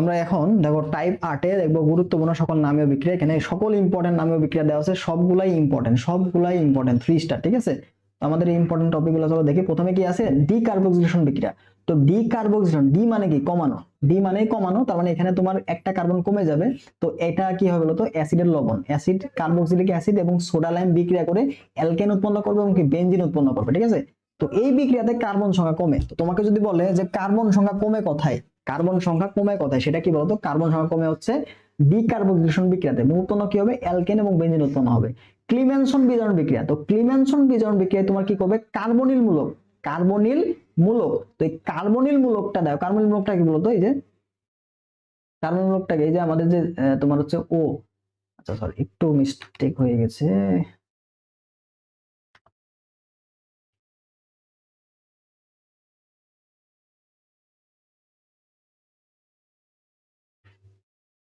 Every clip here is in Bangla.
আমরা এখন দেখো টাইপ আটে দেখব গুরুত্বপূর্ণ সকল নামীয় বিক্রিয়া। এখানে সকল ইম্পর্টেন্ট নামীয় বিক্রিয়া দেওয়া আছে, সবগুলাই ইম্পর্টেন্ট সবগুলাই ইম্পর্টেন্ট থ্রি স্টার ঠিক আছে? আমাদের ইম্পর্টেন্ট টপিকগুলো চলো দেখি। প্রথমে কি আছে? ডি কার্বক্সিলেশন বিক্রিয়া। তো ডি কার্বক্সিলেশন ডি মানে কি? কমানো। ডি মানে কমানো, তার মানে এখানে তোমার একটা কার্বন কমে যাবে। তো এটা কি হবে বলতো? অ্যাসিডের লবণ। অ্যাসিড কার্বক্সিলিক অ্যাসিড এবং সোডা লাইম বিক্রিয়া করে অ্যালকেন উৎপন্ন করবে এবং কি? বেনজিন উৎপন্ন করবে, ঠিক আছে? তো এই বিক্রিয়াতে কার্বন সংখ্যা কমে। তো তোমাকে যদি বলে যে কার্বন সংখ্যা কমে কোথায়? কার্বন সংখ্যা কমে কোথায়? সেটা কি বলতো? কার্বন সংখ্যা কমে হচ্ছে ডিকার্বক্সিলেশন বিক্রিয়াতে। উৎপন্ন কি হবে? অ্যালকেন এবং বেনজিন উৎপন্ন হবে। ক্লিমেনসন বিজারণ বিক্রিয়া। তো ক্লিমেনসন বিজারণ বিক্রিয়ায় তোমার কি করবে? কার্বনিল মূলক। কার্বনিল মূলক। তো এই কার্বনিল মূলকটা দাও কার্বনিল মূলকটা কি বলতো? এই যে কার্বনিল মূলকটাকে এই যে আমাদের যে তোমার হচ্ছে ও আচ্ছা সরি একটু মিস্টেক হয়ে গেছে।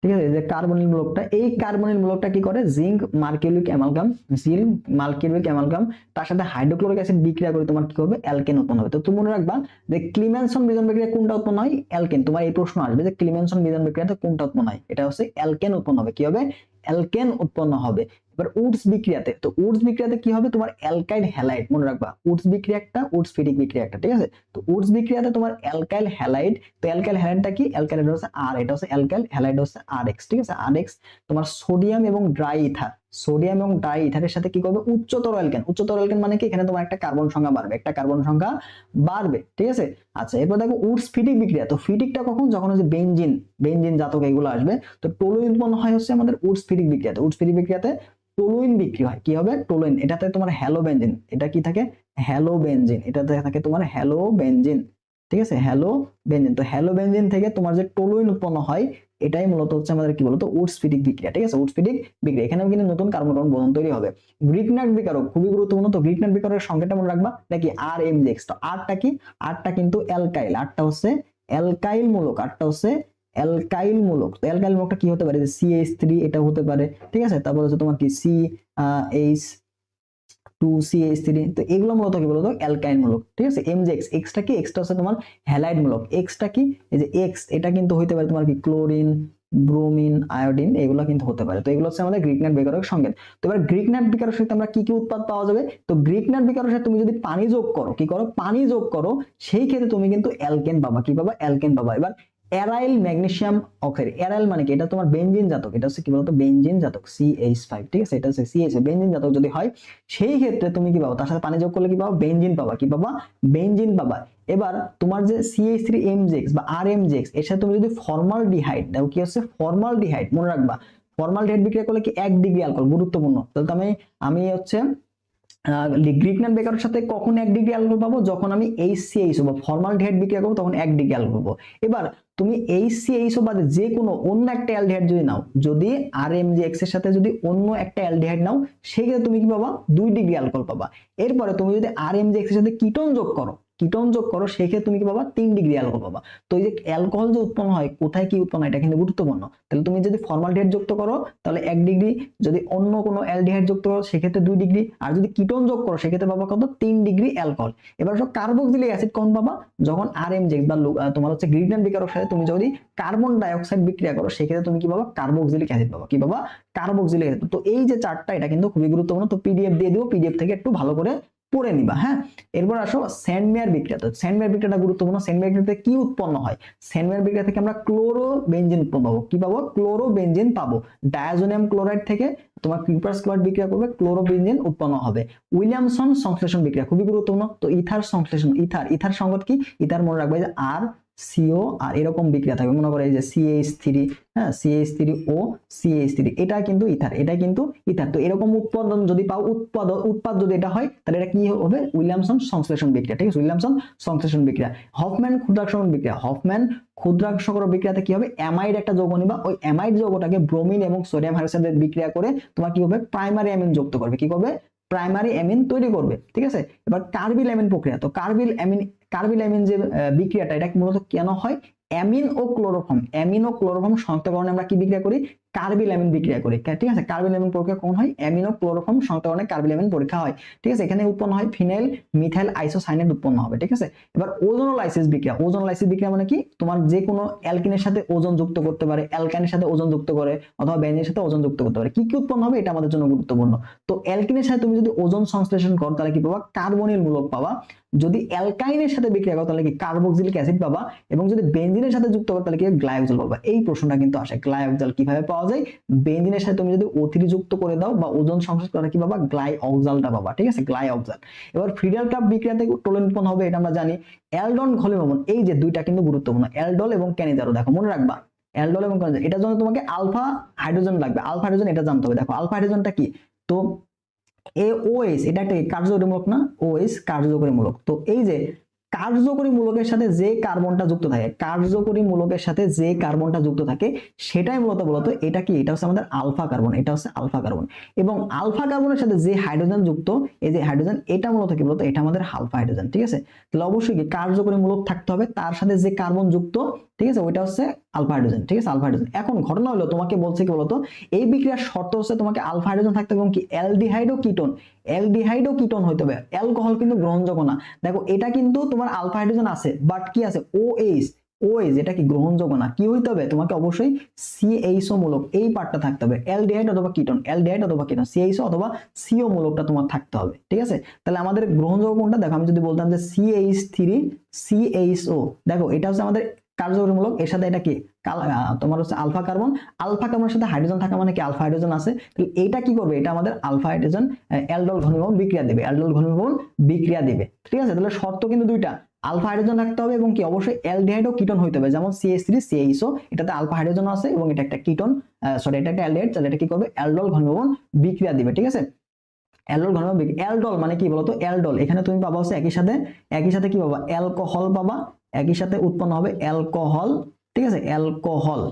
ঠিক আছে? যে কার্বনিল মূলকটা, এই কার্বনিল মূলকটা কি করে? জিঙ্ক মার্কিউলিক অ্যামালগাম জিল মার্কিউলিক অ্যামালগাম তার সাথে হাইড্রোক্লোরিক অ্যাসিড বিক্রিয়া করে তোমার কি হবে অ্যালকেন উৎপন্ন হবে। তো তুমি মনে রাখবা যে ক্লিমেনসন বিজন বিক্রিয়া কোনটা উৎপন্ন হয়? অ্যালকেন তোমার এই প্রশ্ন আসবে যে ক্লিমেনসন বিজন বিক্রিয়াতে কোনটা উৎপন্ন হয়? এটা হচ্ছে অ্যালকেন উৎপন্ন হবে। কি হবে? অ্যালকেন উৎপন্ন হবে। এবার উডস বিক্রিয়াতে, তো উডস বিক্রিয়াতে কি হবে? তোমার অ্যালকাইল হ্যালাইড, মনে রাখবা। উডস বিক্রিয়া একটা উডস ফিটিক বিক্রিয়া একটা, ঠিক আছে? তো উডস বিক্রিয়াতে তোমার অ্যালকাইল হ্যালাইড, তো অ্যালকাইল হ্যালাইডটা কি? অ্যালকাইল হচ্ছে আর এটা হচ্ছে অ্যালকাইল, হ্যালাইড হচ্ছে আর এক্স ঠিক আছে? আর এক্স তোমার সোডিয়াম এবং ড্রাই ইথার, সোডিয়াম এবং ড্রাই ইথারের সাথে কি করবে? উচ্চতর অ্যালকেন উচ্চতর অ্যালকেন মানে কি? এখানে তোমার একটা কার্বন সংখ্যা বাড়বে, একটা কার্বন সংখ্যা বাড়বে, ঠিক আছে? আচ্ছা এরপর দেখো উডস ফিটিক বিক্রিয়া, তো ফিটিকটা কখন? যখন হচ্ছে বেঞ্জিন বেঞ্জিন জাতক এগুলো আসবে, তো টোলুইন উৎপন্ন হয় হচ্ছে আমাদের উডস ফিটিক বিক্রিয়াতে উডস ফিটিক বিক্রিয়াতে টোলুইন বিক্রি হয়। কি হবে? টোলুইন। এটাতে তোমার হ্যালো বেনজিন এটা কি থাকে? হ্যালো বেনজিন এটাতে থাকে তোমার হ্যালো বেনজিন ঠিক আছে? হ্যালো বেনজিন তো হ্যালো বেনজিন থেকে তোমার যে টোলুইন উৎপন্ন হয়, এটাই মূলত হচ্ছে আমাদের কি বলতো? উডসফিটিক বিক্রিয়া। ঠিক আছে? উডসফিটিক বিক্রিয়া। এখানেও কিন্তু নতুন কার্বন কার্বন বন্ধন তৈরি হবে। গ্রিকনাট বিকারক খুবই গুরুত্বপূর্ণ। তো গ্রিকনাট বিকারকের সংখ্যাটা মনে রাখবা। নাকি আর এম এক্স তো আরটা কি? আরটা কিন্তু অ্যালকাইল আরটা হচ্ছে অ্যালকাইল মূলক। আরটা হচ্ছে অ্যালকাইল মূলক তো অ্যালকাইল মূলকটা কি হতে পারে? সি এইচ থ্রি এটা হতে পারে, ঠিক আছে? তারপর হচ্ছে তোমার কি? C H two C H three তো এগুলো মূলত কি বলতো? অ্যালকাইন মূলক ঠিক আছে? এম এক্স এক্সটা কি? এক্সটা হচ্ছে তোমার হ্যালাইড মূলক এক্সটা কি? এই যে এক্স এটা কিন্তু হইতে পারে তোমার কি? ক্লোরিন, ব্রোমিন, আয়োডিন, এগুলো কিন্তু হতে পারে। তো এগুলো হচ্ছে আমাদের গ্রিক নাট বিকারক সংকেত। তো এবার গ্রিক নাট বিকারের সাথে আমরা কি কি উৎপাদ পাওয়া যাবে? তো গ্রিক নাট বিকারের সাথে তুমি যদি পানি যোগ করো, কি করো? পানি যোগ করো, সেই ক্ষেত্রে তুমি কিন্তু অ্যালকেন পাবা। কি পাবা? অ্যালকেন পাবা। এবার অ্যারাইল ম্যাগনেসিয়াম অক্সাইড। অ্যারাইল মানে কি? এটা তোমার বেনজিন জাতক। এটা হচ্ছে কি বলতো? বেনজিন জাতক সিএইচ ফাইভ ঠিক আছে? এটা হচ্ছে সিএইচ বেনজিন জাতক যদি হয়, সেই ক্ষেত্রে তুমি কি পাবো? তার সাথে পানি যোগ করলে কি পাবো? বেনজিন পাবা। কি পাবা? বেনজিন পাবা। এবার তোমার যে সিএইচ থ্রি এমজেক্স বা আর এমজেক্স এর সাথে তুমি যদি ফর্মাল ডিহাইড দেখো কি হচ্ছে? ফর্মাল ডিহাইড মনে রাখবা। ফর্মাল ডিহাইড বিক্রিয়া করলে কি? এক ডিগ্রি অ্যালকোহল গুরুত্বপূর্ণ। তাহলে আমি আমি হচ্ছে গ্রিকনাট বেকারের সাথে কখন এক ডিগ্রি অ্যালকোহল পাবো? যখন আমি এইচসিএইচ বা ফর্মাল বিক্রিয়া করব, তখন এক ডিগ্রি অ্যালকোহল পাবো। এবার তুমি এইচসিএইচ বাদে যে কোনো অন্য একটা অ্যালডিহাইড যদি নাও, যদি আর এম জি এক্সের সাথে যদি অন্য একটা অ্যালডিহাইড নাও, সেক্ষেত্রে তুমি কি পাবা? দুই ডিগ্রি অ্যালকোহল পাবা। এরপরে তুমি যদি আর এম জি এক্সের সাথে কিটোন যোগ করো কিটোন যোগ করো, সেক্ষেত্রে তুমি কি পাবা? তিন ডিগ্রি অ্যালকোহল পাবা। তো এই যে অ্যালকোহল যে উৎপন্ন হয়, কোথায় কি উৎপন্ন হয়, এটা কিন্তু গুরুত্বপূর্ণ। তাহলে তুমি যদি ফর্মালডিহাইড যুক্ত করো, তাহলে এক ডিগ্রি যদি অন্য কোনো অ্যালডিহাইড যুক্ত করো, সেক্ষেত্রে দুই ডিগ্রি আর যদি কিটোন যোগ করো, সেক্ষেত্রে পাবা কত? তিন ডিগ্রি অ্যালকোহল এবার সব কার্বক্সিলিক অ্যাসিড কোন পাবা? যখন আর এম বা তোমার হচ্ছে গ্রিডনাট বিকারের সাথে তুমি যদি কার্বন ডাইঅক্সাইড বিক্রিয়া করো, সেক্ষেত্রে তুমি কি পাবা? কার্বক্সিলিক অ্যাসিড পাবা। কি পাবা? কার্বক্সিলিক অ্যাসিড তো এই যে চারটা এটা কিন্তু খুবই গুরুত্বপূর্ণ। তো পিডিএফ দিয়ে দিব। পিডিএফ থেকে একটু ভালো করে পড়ে নিবা হ্যাঁ? এরপর আসো স্যান্ডমেয়ার বিক্রিয়া। তো স্যান্ডমেয়ার বিক্রিয়াটা গুরুত্বপূর্ণ। স্যান্ডমেয়ার বিক্রিয়াতে কি উৎপন্ন হয়? স্যান্ডমেয়ার বিক্রিয়া থেকে আমরা ক্লোরো বেঞ্জিন উৎপন্ন পাবো। কি পাবো? ক্লোরো বেঞ্জিন পাবো। ডায়াজোনিয়াম ক্লোরাইড থেকে তোমার কিউপার্স ক্লোরাইড বিক্রিয়া করবে ক্লোরো বেঞ্জিন উৎপন্ন হবে। উইলিয়ামসন সংশ্লেষণ বিক্রিয়া খুবই গুরুত্বপূর্ণ। তো ইথার সংশ্লেষণ, ইথার ইথার সংকট কি? ইথার মনে রাখবে যে আর সিও আর এরকম বিক্রিয়া থাকবে। মনে করে এই যে সিএইচ থ্রি হ্যাঁ CH three O CH three এটা কিন্তু ইথার, এটা কিন্তু ইথার। তো এরকম উৎপাদন যদি পাও উৎপাদন উৎপাদ যদি এটা হয়, তাহলে এটা কি হবে? উইলিয়ামসন সংশ্লেষণ বিক্রিয়া, ঠিক আছে? উইলিয়ামসন সংশ্লেষণ বিক্রিয়া। হফম্যান ক্ষুদ্রাকর্ষণ বিক্রিয়া, হফম্যান ক্ষুদ্রাকর্ষণ বিক্রিয়াতে কি হবে? অ্যামাইড একটা যৌগ নিবা, ওই অ্যামাইড যৌগটাকে ব্রোমিন এবং সোডিয়াম হাইড্রোক্সাইড বিক্রিয়া করে তোমার কি হবে? প্রাইমারি অ্যামিন যুক্ত করবে। কি করবে? প্রাইমারি অ্যামিন তৈরি করবে, ঠিক আছে? এবার কার্বিল অ্যামিন প্রক্রিয়া, তো কার্বিল অ্যামিন কার্বিল অ্যামিন যে বিক্রিয়াটা, এটা মূলত কেন হয়? অ্যামিন ও ক্লোরোফর্ম। অ্যামিন ও ক্লোরোফর্ম শনাক্তকরণে আমরা কি বিক্রিয়া করি? কার্বিলামিন বিক্রিয়া করে। ঠিক আছে? কার্বিলামিন পরীক্ষা কোন হয়? অ্যামিনো ক্লোরোফর্ম শনাক্তকরণে কার্বিলামিন পরীক্ষা হয়। ঠিক আছে? এখানে উৎপন্ন হয় ফিনাইল মিথাইল আইসোসাইনেট উৎপন্ন হবে। ঠিক আছে? এবার ওজোনোলাইসিস বিক্রিয়া। ওজোনোলাইসিস বিক্রিয়া মানে কি? তোমার যে কোনো অ্যালকিনের সাথে ওজন যুক্ত করতে পারে, অ্যালকাইনের সাথে ওজন যুক্ত করে অথবা বেঞ্জিনের সাথে ওজন যুক্ত করতে পারে। কি কি উৎপন্ন হবে? এটা আমাদের জন্য গুরুত্বপূর্ণ। তো অ্যালকিনের সাথে তুমি যদি ওজন সংশ্লেষণ করো, তাহলে কি পাবা? কার্বনিল মূলক পাবা। যদি অ্যালকাইনের সাথে বিক্রিয়া করো, তাহলে কি কার্বক্সিলিক অ্যাসিড পাবা। এবং যদি বেঞ্জিনের সাথে যুক্ত করো, তাহলে কি গ্লাইকোজল পাবা। এই প্রশ্নটা কিন্তু আসে। গ্লাইকোজল কীভাবে পাওয়া যায় বেঞ্জিনের সাথে তুমি যদি অথিরি যুক্ত করে দাও বা ওজন সংশ্লেষ করে, কি পাবা? গ্লাইঅক্সালটা পাবা, ঠিক আছে? গ্লাইঅক্সাল। এবার ফ্রিডাল ক্লাব বিক্রিয়া থেকে টোলেন উৎপন্ন হবে, এটা আমরা জানি। অ্যালডন ঘলিমবন এই যে দুইটা কিন্তু গুরুত্বপূর্ণ। অ্যালডল এবং ক্যানিজারো, দেখো, মনে রাখবা। অ্যালডল এবং ক্যানিজারো, এটার জন্য তোমাকে আলফা হাইড্রোজেন লাগবে। আলফা হাইড্রোজেন, এটা জানতে হবে। দেখো, আলফা হাইড্রোজেনটা কি? তো এ ওএস এটা একটা কার্যকরীমূলক না? ওএস কার্যকরীমূলক তো এই যে কার্যকরী মূলকের সাথে যে কার্বনটা যুক্ত থাকে কার্যকরী মূলকের সাথে যে কার্বনটা যুক্ত থাকে, সেটাই মূলত বলতো, এটা কি? এটা হচ্ছে আমাদের আলফা কার্বন, এটা হচ্ছে আলফা কার্বন। এবং আলফা কার্বনের সাথে যে হাইড্রোজেন যুক্ত, এই যে হাইড্রোজেন, এটা মূলত কি বলতো? এটা আমাদের আলফা হাইড্রোজেন, ঠিক আছে? তাহলে অবশ্যই কার্যকরী মূলক থাকতে হবে, তার সাথে যে কার্বন যুক্ত ঠিক আছে? ওইটা হচ্ছে আলফা হাইড্রোজেন ঠিক আছে? আলফা হাইড্রোজেন এখন ঘটনা হলো, তোমাকে বলছে কি বলতো? এই বিক্রিয়ার শর্ত হচ্ছে তোমাকে আলফা হাইড্রোজেন থাকতে হবে এবং কি? অ্যালডিহাইড ও কিটোন অ্যালডিহাইড ও কিটোন হইতে হবে। অ্যালকোহল কিন্তু গ্রহণযোগ্য না। দেখো, এটা কিন্তু তোমার আলফা হাইড্রোজেন আছে বাট কি আছে? ওএইচ ওএইচ এটা কি গ্রহণযোগ্য না? কি হইতে হবে? তোমাকে অবশ্যই সিএইচও মূলক এই পার্টটা থাকতে হবে। অ্যালডিহাইড অথবা কিটোন অ্যালডিহাইড অথবা কিটোন সিএইচও অথবা সিও মূলকটা তোমার থাকতে হবে, ঠিক আছে? তাহলে আমাদের গ্রহণযোগ্য কোনটা? দেখো, আমি যদি বলতাম যে সিএইচ থ্রি সিএইচও দেখো, এটা হচ্ছে আমাদের কার্যকরীমূলক এর সাথে এটা কি? তোমার হচ্ছে আলফা কার্বন আলফা কার্বনের সাথে হাইড্রোজেন থাকা মানে কি? আলফা হাইড্রোজেন আছে। তাহলে এটা কি করবে? এটা আমাদের আলফা হাইড্রোজেন অ্যালডল ঘনীভবন বিক্রিয়া দেবে। অ্যালডল ঘনীভবন বিক্রিয়া দেবে। ঠিক আছে? তাহলে শর্ত কিন্তু দুইটা। আলফা হাইড্রোজেন রাখতে হবে এবং কি? অবশ্যই অ্যালডিহাইড ও কিটোন হইতে হবে। যেমন সিএস থ্রি সিএইচও এটাতে আলফা হাইড্রোজেন আছে এবং এটা একটা কিটোন সরি এটা একটা অ্যালডিহাইড তাহলে এটা কি করবে? অ্যালডল ঘনীভবন বিক্রিয়া দিবে। ঠিক আছে? অ্যালডল বিক্রিয়া অ্যালডল মানে কি বলতো? অ্যালডল এখানে তুমি পাবা হচ্ছে একই সাথে একই সাথে কি পাবা? অ্যালকোহল পাবা। একই সাথে উৎপন্ন হবে অ্যালকোহল, ঠিক আছে? অ্যালকোহল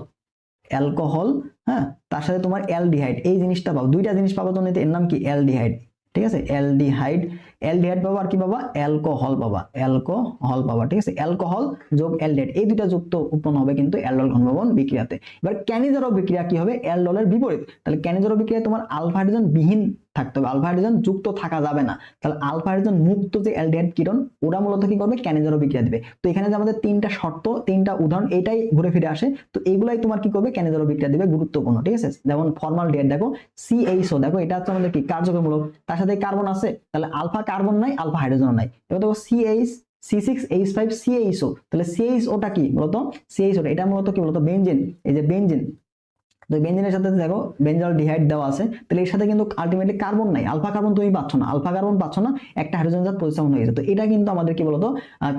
অ্যালকোহল হ্যাঁ? তার সাথে তোমার অ্যালডিহাইড। এই জিনিসটা পাবো। দুইটা জিনিস পাবো তো এর নাম কি? অ্যালডিহাইড। ঠিক আছে? অ্যালডিহাইড। অ্যালডিহাইড পাবা আর কি পাবা? অ্যালকোহল পাবা। অ্যালকোহল পাবা। ঠিক আছে? অ্যালকোহল যোগ অ্যালডিহাইড। এই দুটা যুক্ত উৎপন্ন হবে কিন্তু অ্যালডল ঘনভবন বিক্রিয়াতে। এবার ক্যানিজারো বিক্রিয়া কি হবে? অ্যালডলের বিপরীত। তাহলে ক্যানিজারো বিক্রিয়ায় তোমার আলফা হাইড্রোজেন বিহীন থাকতে হবে। আলফা হাইড্রোজেন যুক্ত থাকা যাবে না। তাহলে আলফা হাইড্রোজেন মুক্ত যে অ্যালডিহাইড কিরণ, ওরা মূলত কি করবে? ক্যানিজারো বিক্রিয়া দিবে। তো এখানে যে আমাদের তিনটা শর্ত, তিনটা উদাহরণ, এটাই ঘুরে ফিরে আসে। তো এইগুলাই তোমার কি করবে? ক্যানিজারো বিক্রিয়া দিবে, গুরুত্বপূর্ণ, ঠিক আছে? যেমন ফর্মাল ডিহাইড দেখো সিএইচও দেখো, এটা হচ্ছে আমাদের কি? কার্যকরমূলক। তার সাথে কার্বন আছে। তাহলে আলফা কার্বন নাই, আলফা হাইড্রোজেন নাই। এবার দেখো CH C six, H five CHO তাহলে সিএইচ ওটা কি? মূলত সিএইচ ওটা এটা মূলত কি? মূলত বেঞ্জিন। এই যে বেঞ্জিন তো বেঞ্জিনের সাথে দেখো বেঞ্জল ডিহাইড দেওয়া আছে। তাহলে এর সাথে কিন্তু আলটিমেটলি কার্বন নাই। আলফা কার্বন তুমি পাচ্ছ না। আলফা কার্বন পাচ্ছ না, একটা হাইড্রোজেন জাত প্রতিস্থাপন হয়ে গেছে। তো এটা কিন্তু আমাদের কি বলতো?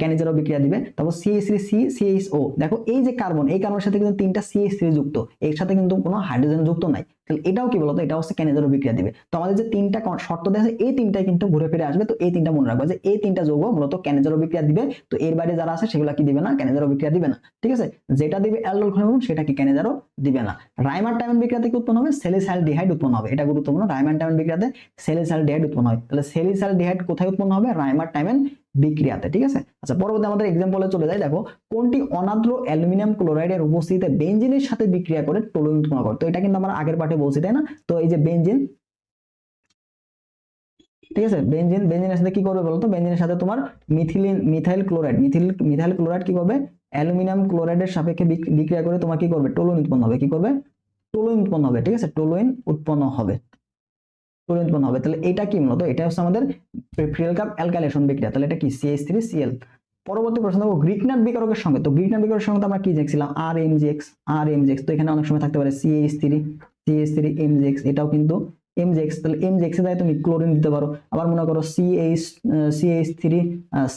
ক্যানিজারও বিক্রিয়া দিবে। তারপর CH three C CH O দেখো, এই যে কার্বন এই কার্বনের সাথে কিন্তু তিনটা সিএইচ থ্রি যুক্ত। এর সাথে কিন্তু কোনো হাইড্রোজেন যুক্ত নাই। তাহলে এটাও কি বলতো? এটা হচ্ছে ক্যানিজারও বিক্রিয়া দিবে। তো আমাদের যে তিনটা শর্ত দেওয়া আছে, এই তিনটাই কিন্তু ঘুরে ফিরে আসবে। তো এই তিনটা মনে রাখবে যে এই তিনটা যৌগ মূলত ক্যানিজারও বিক্রিয়া দিবে। তো এর বাইরে যারা আছে, সেগুলো কি দিবে না? ক্যানিজারও বিক্রিয়া দিবে না। ঠিক আছে? যেটা দিবে অ্যালডল সেটা কি ক্যানিজারও দিবে না। রাইমার টাইমন বিক্রিয়া থেকে উৎপন্ন হবে? সেলিসাইল ডিহাইড উৎপন্ন হবে। এটা গুরুত্বপূর্ণ। রাইমার টাইমন বিক্রিয়াতে সেলিসাইল ডিহাইড উৎপন্ন হয়। তাহলে সেলিসাইল ডিহাইড কোথায় উৎপন্ন হবে? রাইমার টাইমন বিক্রিয়াতে, ঠিক আছে? আচ্ছা পরবর্তী আমাদের এক্সাম্পলে চলে যায় দেখো, কোনটি অনাদ্র অ্যালুমিনিয়াম ক্লোরাইডের উপস্থিতিতে বেঞ্জিনের সাথে বিক্রিয়া করে টোলুইন উৎপন্ন করে? তো এটা কিন্তু আমরা আগের পাঠে বলছি, তাই না? তো এই যে বেঞ্জিন, ঠিক আছে? বেঞ্জিন, বেঞ্জিনের সাথে কি করবে বলতো বেঞ্জিনের সাথে তোমার methylene, methyl chloride, methyl, methyl chloride কি করবে? অ্যালুমিনিয়াম ক্লোরাইডের সাপেক্ষে বিক্রিয়া করে তোমার কি করবে? টোলুইন উৎপন্ন হবে। কি করবে? টোলুইন উৎপন্ন হবে, ঠিক আছে? টোলুইন উৎপন্ন হবে। টোলুইন উৎপন্ন হবে। তাহলে এটা কি মূলত? এটা হচ্ছে আমাদের ফ্রিয়াল কাপ অ্যালকাইলেশন বিক্রিয়া। তাহলে এটা কি? সিএইচ থ্রি সিএল পরবর্তী প্রশ্ন দেখো গ্রিকনাট বিকারকের সঙ্গে। তো গ্রিকনাট বিকারকের সঙ্গে আমরা কি দেখছিলাম? R M G X R M G X তো এখানে অনেক সময় থাকতে পারে CH three CH three M G X এটাও কিন্তু এম জি এক্স তাহলে এম জি এক্স তুমি ক্লোরিন দিতে পারো। আবার মনে করো CH CH three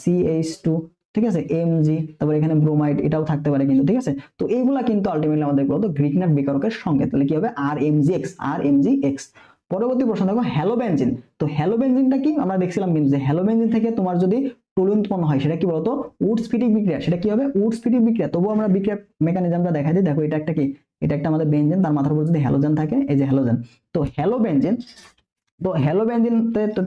CH two ঠিক আছে? এম জি তারপর এখানে ব্রোমাইড এটাও থাকতে পারে কিন্তু, ঠিক আছে? তো এইগুলা কিন্তু আলটিমেটলি আমাদের বলতো গ্রিকনাট বিকারকের সঙ্গে। তাহলে কি হবে? R M G X R M G X পরবর্তী প্রশ্ন, দেখো হ্যালোবেনজিন তো হ্যালোবেনজিনটা কি? আমরা দেখছিলাম কিন্তু যে হ্যালোবেনজিন থেকে তোমার যদি টলুইন উৎপন্ন হয়, সেটা কি বলতো? উডস্ফিটিক বিক্রিয়া। সেটা কি হবে? উডস্ফিটিক বিক্রিয়া। তবুও আমরা বিক্রিয়া মেকানিজমটা দেখা দিই। দেখো, এটা একটা কি? এটা একটা আমাদের বেনজেন তার মাথার উপর যদি হ্যালোজেন থাকে, এই যে হ্যালোজেন তো হ্যালোবেনজেন তো হ্যালোবেনজিন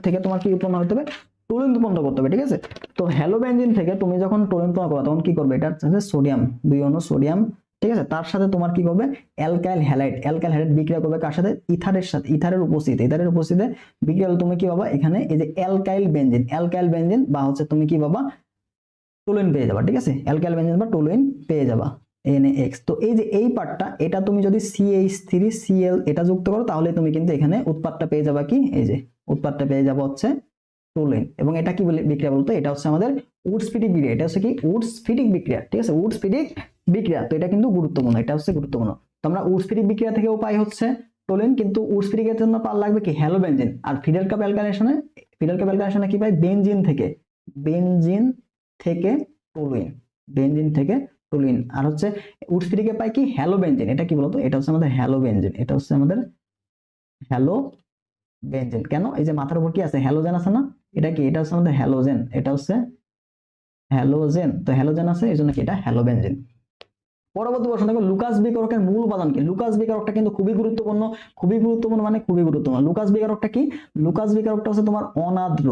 থেকে তোমার কি উৎপন্ন হতে হবে? টলুইন উৎপন্ন করতে হবে, ঠিক আছে? তো হ্যালোবেনজিন থেকে তুমি যখন টলুইন উৎপন্ন করো তখন কি করবে? এটা হচ্ছে সোডিয়াম দুই অণু সোডিয়াম ঠিক আছে? তার সাথে তোমার কি করবে? অ্যালকাইল হ্যালাইড অ্যালকাইল হ্যালাইড বিক্রিয়া করবে কার সাথে? ইথারের সাথে, ইথারের উপস্থিতি ইথারের উপস্থিতিতে বিক্রিয়া হলে তুমি কি পাবা? এখানে এই যে অ্যালকাইল বেনজিন অ্যালকাইল বেনজিন বা হচ্ছে তুমি কি পাবা? টোলুইন পেয়ে যাবা, ঠিক আছে? অ্যালকাইল বেঞ্জিন বা টোলুইন পেয়ে যাবা এক্স তো এই যে এই পার্টটা, এটা তুমি যদি সিএইচ থ্রি সিএল এটা যুক্ত করো, তাহলে তুমি কিন্তু এখানে উৎপাদটা পেয়ে যাবা কি? এই যে উৎপাদটা পেয়ে যাবা হচ্ছে টোলুইন এবং এটা কি বিক্রিয়া বলতো? এটা হচ্ছে আমাদের উডস্ফিটিক বিক্রিয়া। এটা হচ্ছে কি? উডস্ফিটিক বিক্রিয়া। ঠিক আছে? উডস্ফিটিক বিক্রিয়া। তো এটা কিন্তু গুরুত্বপূর্ণ। এটা হচ্ছে গুরুত্বপূর্ণ। তো আমরা উডস্ফিটিক বিক্রিয়া থেকেও পাই হচ্ছে টোলিন কিন্তু উডস্ফিটিকের জন্য পার লাগবে কি? Halobenzene. আর ফিডেল কাপ অ্যালকানেশনে, ফিডেল কাপ অ্যালকানেশনে কি পাই বেনজিন থেকে। বেনজিন থেকে টোলুইন বেনজিন থেকে টোলুইন আর হচ্ছে উডস্ফিটিকে পাই কি? Halobenzene. এটা কি বলতো? এটা হচ্ছে আমাদের হ্যালো বেনজিন। এটা হচ্ছে আমাদের হ্যালো বেনজিন। কেন? এই যে মাথার উপর কি আছে? হ্যালোজেন আছে না? এটা কি? এটা হচ্ছে আমাদের হ্যালোজেন এটা হচ্ছে হ্যালোজেন তো হ্যালোজেন আছে, এই জন্য কি এটা হ্যালোবেনজিন পরবর্তী প্রশ্ন দেখো, লুকাস বিকারকের মূল উপাদান কি? লুকাস বিকারকটা কিন্তু খুবই গুরুত্বপূর্ণ খুবই গুরুত্বপূর্ণ মানে খুবই গুরুত্বপূর্ণ। লুকাস বিকারকটা কি? লুকাস বিকারকটা হচ্ছে তোমার অনাদ্র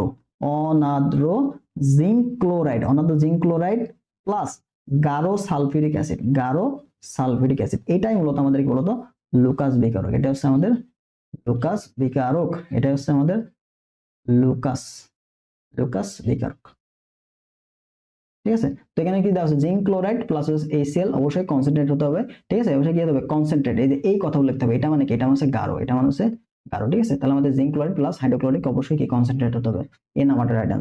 অনাদ্র জিঙ্ক ক্লোরাইড অনাদ্র জিঙ্ক ক্লোরাইড প্লাস গারো সালফিউরিক অ্যাসিড গারো সালফিউরিক অ্যাসিড। এটাই মূলত আমাদের কি বলতো? লুকাস বিকারক। এটা হচ্ছে আমাদের লুকাস বিকারক। এটা হচ্ছে আমাদের লুকাস। লুকাস বিকারক ঠিক আছে? তো এখানে কি দেওয়া আছে? জিঙ্ক ক্লোরাইড প্লাস এসিএল অবশ্যই কনসেন্ট্রেট হতে হবে। ঠিক আছে? অবশ্যই কি হতে হবে? কনসেন্ট্রেট এই যে এই কথাও লিখতে হবে। এটা মানে কি? এটা মানে গাঢ়। এটা মানে গাঢ়। ঠিক আছে? তাহলে আমাদের জিঙ্ক ক্লোরাইড প্লাস হাইড্রোক্লোরিক অবশ্যই কি? কনসেন্ট্রেট হতে হবে। নাম্বারটা রাইট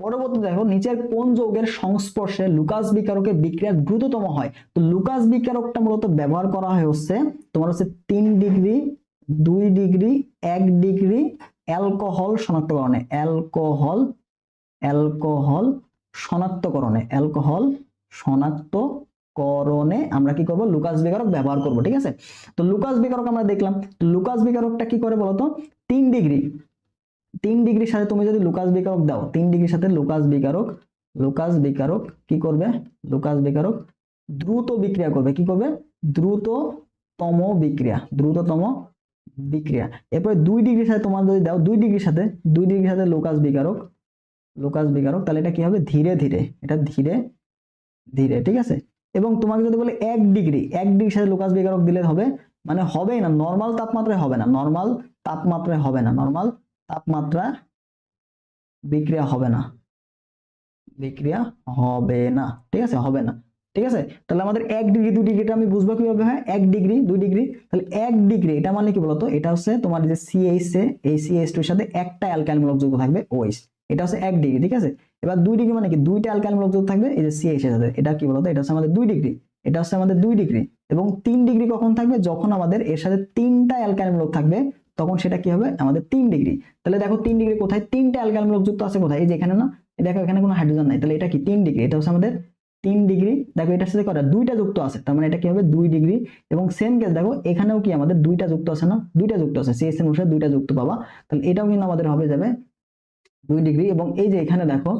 পরবর্তী দেখো, নিচের কোন যৌগের সংস্পর্শে লুকাস বিকারকের বিক্রিয়া দ্রুততম হয়? তো লুকাস বিকারকটা মূলত ব্যবহার করা হয় হচ্ছে তোমার হচ্ছে তিন ডিগ্রি, দুই ডিগ্রি, এক ডিগ্রি অ্যালকোহল শনাক্তকরণে, অ্যালকোহল অ্যালকোহল শনাক্তকরণে অ্যালকোহল শনাক্তকরণে আমরা কি করব? লুকাস বিকারক ব্যবহার করব, ঠিক আছে? তো লুকাস বিকারক আমরা দেখলাম, তো লুকাস বিকারকটা কি করে বলতো? তিন ডিগ্রি, তিন ডিগ্রির সাথে তুমি যদি লুকাস বিকারক দাও, তিন ডিগ্রির সাথে লুকাস বিকারক লুকাস বিকারক কি করবে? লুকাস বিকারক দ্রুত বিক্রিয়া করবে, কি করবে? দ্রুততম বিক্রিয়া, দ্রুততম বিক্রিয়া। এরপরে দুই ডিগ্রির সাথে তোমার যদি দাও, দুই ডিগ্রির সাথে, দুই ডিগ্রির সাথে লুকাস বিকারক লুকাস বিকারক, তাহলে এটা কি হবে? ধীরে ধীরে। এটা ধীরে ধীরে, ঠিক আছে? এবং তোমাকে যদি বলে এক ডিগ্রি, এক ডিগ্রির সাথে লুকাস বিকারক দিলে হবে মানে হবেই না নর্মাল তাপমাত্রায় হবে না নর্মাল তাপমাত্রায় হবে না নর্মাল তাপমাত্রা বিক্রিয়া হবে না। বিক্রিয়া হবে না, ঠিক আছে? হবে না। ঠিক আছে? তাহলে আমাদের এক ডিগ্রি দুই ডিগ্রিটা আমি বুঝব কীভাবে হয়? এক ডিগ্রি দুই ডিগ্রি তাহলে এক ডিগ্রি এটা মানে কি বলতো? এটা হচ্ছে তোমার যে সিএইচ এ, এই সিএইচ টুর সাথে একটা অ্যালকাইল মূলক যুক্ত থাকবে ওইচ এটা হচ্ছে এক ডিগ্রি ঠিক আছে? এবার দুই ডিগ্রি মানে কি? দুইটা অ্যালকাইল মূলক যুক্ত থাকবে এই যে সিএইচ এর সাথে। এটা কি বলতো? এটা হচ্ছে আমাদের দুই ডিগ্রি এটা হচ্ছে আমাদের দুই ডিগ্রি এবং তিন ডিগ্রি কখন থাকবে? যখন আমাদের এর সাথে তিনটা অ্যালকাইল মূলক থাকবে, তখন সেটা কি হবে? আমাদের তিন ডিগ্রি তাহলে দেখো তিন ডিগ্রি কোথায়? তিনটা অ্যালকাইল মূলক যুক্ত আছে কোথায়? এই যে এখানে না? দেখো এখানে কোনো হাইড্রোজেন নাই। তাহলে এটা কি? তিন ডিগ্রি এটা হচ্ছে আমাদের তিন ডিগ্রি, দেখো এটার সাথে কটা? দুইটা যুক্ত আছে, তার মানে এটা কি হবে? দুই ডিগ্রি। এবং সেম কেস দেখো, এখানেও কি আমাদের দুইটা যুক্ত আছে না? দুইটা যুক্ত আছে সিএস এর অনুসারে দুইটা যুক্ত পাবা। তাহলে এটাও কিন্তু আমাদের হবে যাবে দুই ডিগ্রি। এবং এই যে এখানে দেখো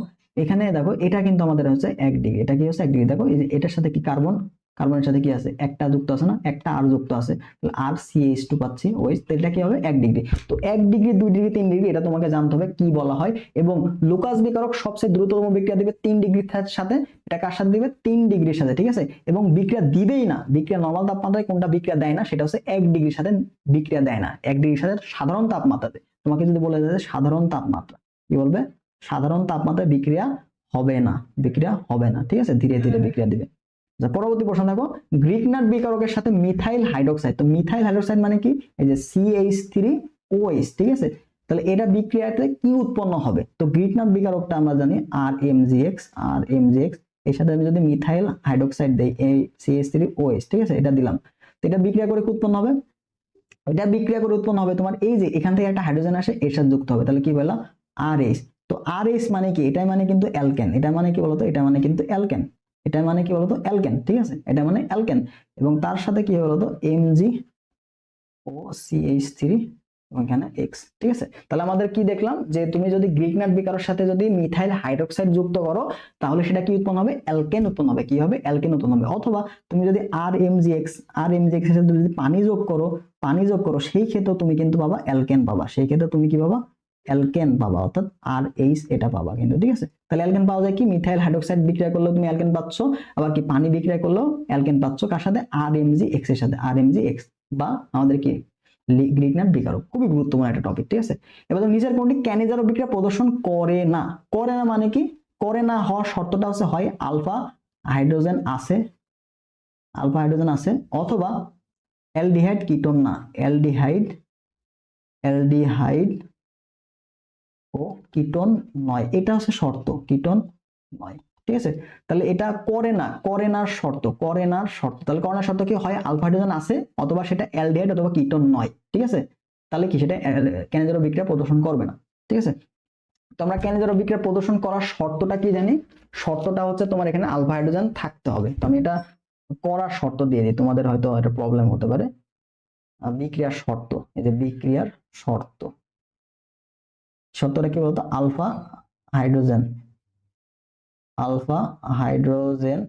এখানে দেখো, এটা কিন্তু আমাদের হচ্ছে এক ডিগ্রি। এটা কি হচ্ছে এক ডিগ্রি? দেখো যে এটার সাথে কি কার্বন কার্বনের সাথে কি আছে? একটা যুক্ত আছে না? একটা আর যুক্ত আছে। তাহলে আর সিএইচ টু পাচ্ছি। ওই এটা কি হবে? এক ডিগ্রি তো এক ডিগ্রি দুই ডিগ্রি তিন ডিগ্রি এটা তোমাকে জানতে হবে কি বলা হয়। এবং লুকাস বিকারক সবচেয়ে দ্রুততম বিক্রিয়া দিবে তিন ডিগ্রির সাথে। এটা কার সাথে দিবে? তিন ডিগ্রির সাথে, ঠিক আছে? এবং বিক্রিয়া দিবেই না। বিক্রিয়া নর্মাল তাপমাত্রায় কোনটা বিক্রিয়া দেয় না, সেটা হচ্ছে এক ডিগ্রির সাথে বিক্রিয়া দেয় না। এক ডিগ্রির সাথে সাধারণ তাপমাত্রাতে। তোমাকে যদি বলে যায় সাধারণ তাপমাত্রা, কি বলবে? সাধারণ তাপমাত্রায় বিক্রিয়া হবে না। বিক্রিয়া হবে না, ঠিক আছে? ধীরে ধীরে বিক্রিয়া দিবে। পরবর্তী প্রশ্ন দেখো গ্রিকনাট বিকারকের সাথে মিথাইল হাইড্রোক্সাইড। তো মিথাইল হাইড্রোক্সাইড মানে কি? এই যে সিএইচ থ্রি ওএইচ ঠিক আছে? তাহলে এটা বিক্রিয়াতে কি উৎপন্ন হবে? তো গ্রিকনাট বিকারকটা আমরা জানি R M G X R M G এক্সের সাথে আমি যদি মিথাইল হাইড্রোক্সাইড দেই, এই সিএইচ থ্রি ওএইচ ঠিক আছে? এটা দিলাম। তো এটা বিক্রিয়া করে কি উৎপন্ন হবে? এটা বিক্রিয়া করে উৎপন্ন হবে তোমার এই যে এখান থেকে একটা হাইড্রোজেন আসে, এর সাথে যুক্ত হবে। তাহলে কি বললাম? আর এইচ তো আর এইচ মানে কি? এটাই মানে কিন্তু অ্যালকেন। এটা মানে কি বলতো? এটা মানে কিন্তু অ্যালকেন। এটা মানে কি বলতো? অ্যালকেন ঠিক আছে? এটা মানে অ্যালকেন এবং তার সাথে কি বলতো? M G O CH three এখানে এক্স ঠিক আছে? তাহলে আমাদের কি দেখলাম? যে তুমি যদি গ্রিকনাট বিকারের সাথে যদি মিথাইল হাইড্রোক্সাইড যুক্ত করো, তাহলে সেটা কি উৎপন্ন হবে? অ্যালকেন উৎপন্ন হবে। কি হবে? অ্যালকেন উৎপন্ন হবে। অথবা তুমি যদি R M G X R M G এক্সের সাথে যদি পানি যোগ করো, পানি যোগ করো, সেই ক্ষেত্রে তুমি কিন্তু পাবা অ্যালকেন পাবা। সেই ক্ষেত্রে তুমি কি পাবা? অ্যালকেন পাবা, অর্থাৎ আর এইচ এটা পাবা কিন্তু, ঠিক আছে? তাহলে অ্যালকেন পাওয়া যায় কি? মিথাইল হাইড্রোক্সাইড বিক্রিয়া করলেও তুমি অ্যালকেন পাচ্ছ, আবার কি পানি বিক্রিয়া করলেও অ্যালকেন পাচ্ছ, কার সাথে? আর এমজি এক্সের সাথে আর এমজি এক্স বা আমাদের কি? গ্রিগনার বিকারক, খুবই গুরুত্বপূর্ণ একটা টপিক ঠিক আছে? এবার তো নিচের কোনটি ক্যানিজারো বিক্রিয়া প্রদর্শন করে না করে না মানে কি? করে না হওয়ার শর্তটা হচ্ছে হয় আলফা হাইড্রোজেন আছে, আলফা হাইড্রোজেন আছে, অথবা অ্যালডিহাইড কিটোন না, অ্যালডিহাইড অ্যালডিহাইড কিটোন নয়। এটা হচ্ছে শর্ত, কিটোন নয়। ঠিক আছে? তাহলে এটা করে না করে না শর্ত, করে না শর্ত। তাহলে করে না শর্ত কি হয়? আলফা হাইড্রোজেন আছে অথবা সেটা অ্যালডিহাইড অথবা কিটোন নয়। ঠিক আছে? তাহলে কি সেটা ক্যানিজারো বিক্রিয়া প্রদর্শন করবে না। ঠিক আছে? তো আমরা ক্যানিজারো বিক্রিয়া প্রদর্শন করার শর্তটা কি জানি? শর্তটা হচ্ছে তোমার এখানে আলফা হাইড্রোজেন থাকতে হবে। তো আমি এটা করার শর্ত দিয়ে দিই। তোমাদের হয়তো একটা প্রবলেম হতে পারে। বিক্রিয়ার শর্ত, এই যে বিক্রিয়ার শর্ত। শর্তটা কি বলতো? Alpha hydrogen. আলফা হাইড্রোজেন